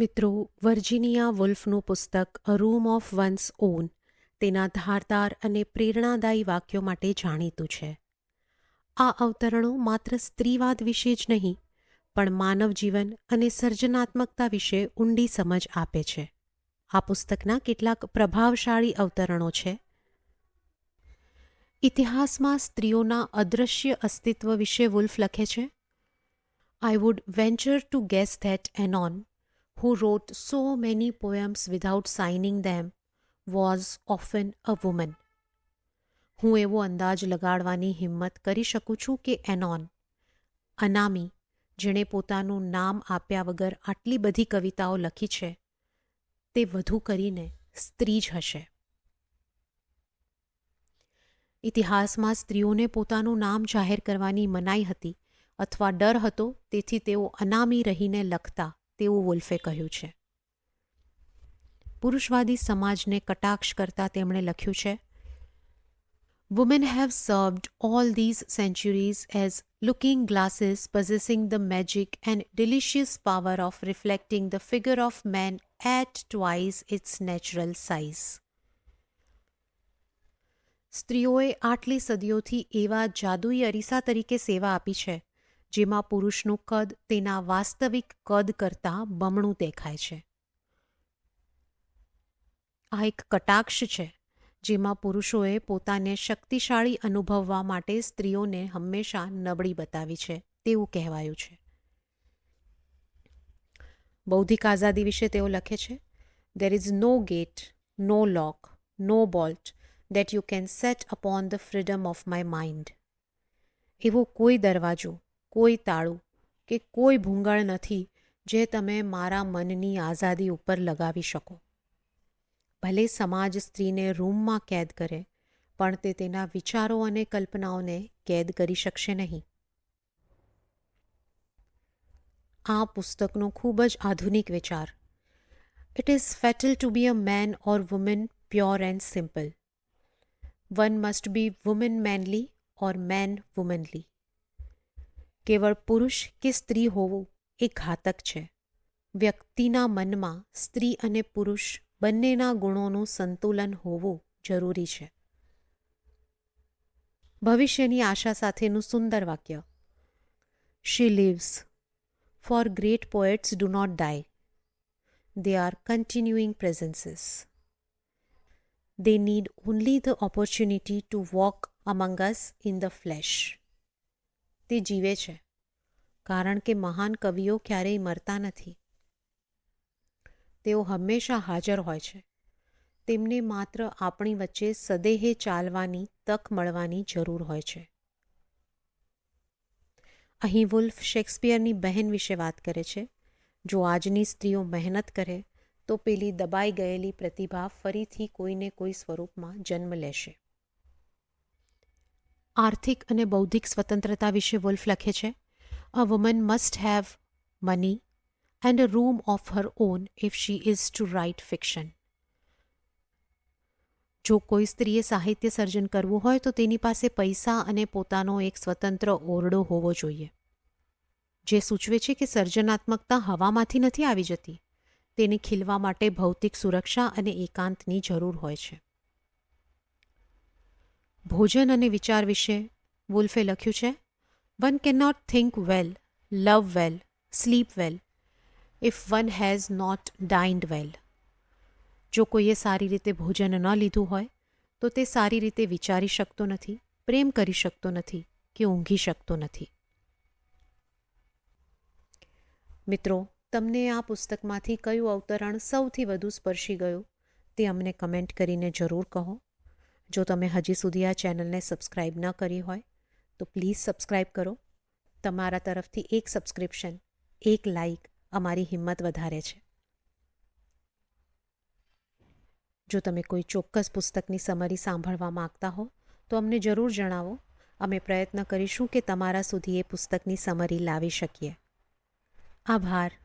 મિત્રો, વર્જિનિયા વુલ્ફનું પુસ્તક a room of one's own તેના ધારદાર અને પ્રેરણાદાયી વાક્યો માટે જાણીતું છે. આ અવતરણો માત્ર સ્ત્રીવાદ વિશે જ નહીં, પણ માનવ જીવન અને સર્જનાત્મકતા વિશે ઊંડી સમજ આપે છે. આ પુસ્તકના કેટલાક પ્રભાવશાળી અવતરણો છે. ઇતિહાસમાં સ્ત્રીઓના અદૃશ્ય અસ્તિત્વ વિશે વુલ્ફ લખે છે. I would venture to guess that anon who wrote so many poems without signing them, was often a woman. હું એવો અંદાજ લગાડવાની હિંમત કરી શકું છું કે એનોન, અનામી, જેણે પોતાનું નામ આપ્યા વગર આટલી બધી કવિતાઓ લખી છે, તે વધુ કરીને સ્ત્રી જ હશે ઇતિહાસમાં સ્ત્રીઓને પોતાનું નામ જાહેર કરવાની મનાઈ હતી, અથવા ડર હતો, તેથી તેઓ અનામી રહીને લખતા તેવું વુલ્ફે કહ્યું છે. પુરુષવાદી સમાજને કટાક્ષ કરતા તેમણે લખ્યું છે women have served all these centuries as looking glasses possessing the magic and delicious power of reflecting the figure of man at twice its natural size સ્ત્રીઓએ આટલી સદીઓથી એવા જાદુઈ અરીસા તરીકે સેવા આપી છે જેમાં પુરુષનું કદ તેના વાસ્તવિક કદ કરતાં બમણું દેખાય છે. આ એક કટાક્ષ છે, જેમાં પુરુષોએ પોતાને શક્તિશાળી અનુભવવા માટે સ્ત્રીઓને હંમેશા નબળી બતાવી છે, તેવું કહેવાયું છે. બૌદ્ધિક આઝાદી વિશે તેઓ લખે છે there is no gate no lock no bolt that you can set upon the freedom of my mind એવો કોઈ દરવાજો કોઈ તાળું કે કોઈ ભૂંગળ નથી જે તમે મારા મનની આઝાદી ઉપર લગાવી શકો. ભલે સમાજ સ્ત્રીને રૂમમાં કેદ કરે, પણ તે તેના વિચારો અને કલ્પનાઓને કેદ કરી શકશે નહીં. આ પુસ્તકનો ખૂબ જ આધુનિક વિચાર. It is fatal to be a man or woman pure and simple one must be woman manly or man womanly કેવળ પુરુષ કે સ્ત્રી હોવું એ ઘાતક છે. વ્યક્તિના મનમાં સ્ત્રી અને પુરુષ બંનેના ગુણોનું સંતુલન હોવું જરૂરી છે. ભવિષ્યની આશા સાથેનું સુંદર વાક્ય. She lives for great poets do not die they are continuing presences they need only the opportunity to walk among us in the flesh તે જીવે છે, કારણ કે મહાન કવિઓ ક્યારેય મરતા નથી. તેઓ હંમેશા હાજર હોય છે. તેમને માત્ર આપણી વચ્ચે સદેહે ચાલવાની તક મળવાની જરૂર હોય છે. અહીં વુલ્ફ શેક્સપિયરની બહેન વિશે વાત કરે છે. જો આજની સ્ત્રીઓ મહેનત કરે, તો પેલી દબાઈ ગયેલી પ્રતિભા ફરીથી કોઈને કોઈ સ્વરૂપમાં જન્મ લેશે. આર્થિક અને બૌદ્ધિક સ્વતંત્રતા વિશે વુલ્ફ લખે છે a woman must have money and a room of her own if she is to write fiction જો કોઈ સ્ત્રીએ સાહિત્ય સર્જન કરવું હોય, તો તેની પાસે પૈસા અને પોતાનો એક સ્વતંત્ર ઓરડો હોવો જોઈએ, જે સૂચવે છે કે સર્જનાત્મકતા હવામાંથી નથી આવી જતી. તેને ખીલવા માટે ભૌતિક સુરક્ષા અને એકાંતની જરૂર હોય છે. ભોજન અને વિચાર વિશે વુલ્ફે લખ્યું છે one can not think well love well sleep well if one has not dined well જો કોઈએ સારી રીતે ભોજન ન લીધું હોય, તો તે સારી રીતે વિચારી શકતો નથી, પ્રેમ કરી શકતો નથી કે ઊંઘી શકતો નથી. મિત્રો, તમને આ પુસ્તકમાંથી કયું અવતરણ સૌથી વધુ સ્પર્શી ગયું તે અમને કમેન્ટ કરીને જરૂર કહો. જો તમે હજી સુધી આ ચેનલને સબસ્ક્રાઈબ ન કરી હોય, તો પ્લીઝ સબસ્ક્રાઈબ કરો. તમારા તરફથી એક સબસ્ક્રિપ્શન, એક લાઇક અમારી હિંમત વધારે છે. જો તમે કોઈ ચોક્કસ પુસ્તકની સમરી સાંભળવા માગતા હો, તો અમને જરૂર જણાવો. અમે પ્રયત્ન કરીશું કે તમારા સુધી એ પુસ્તકની સમરી લાવી શકીએ. આભાર.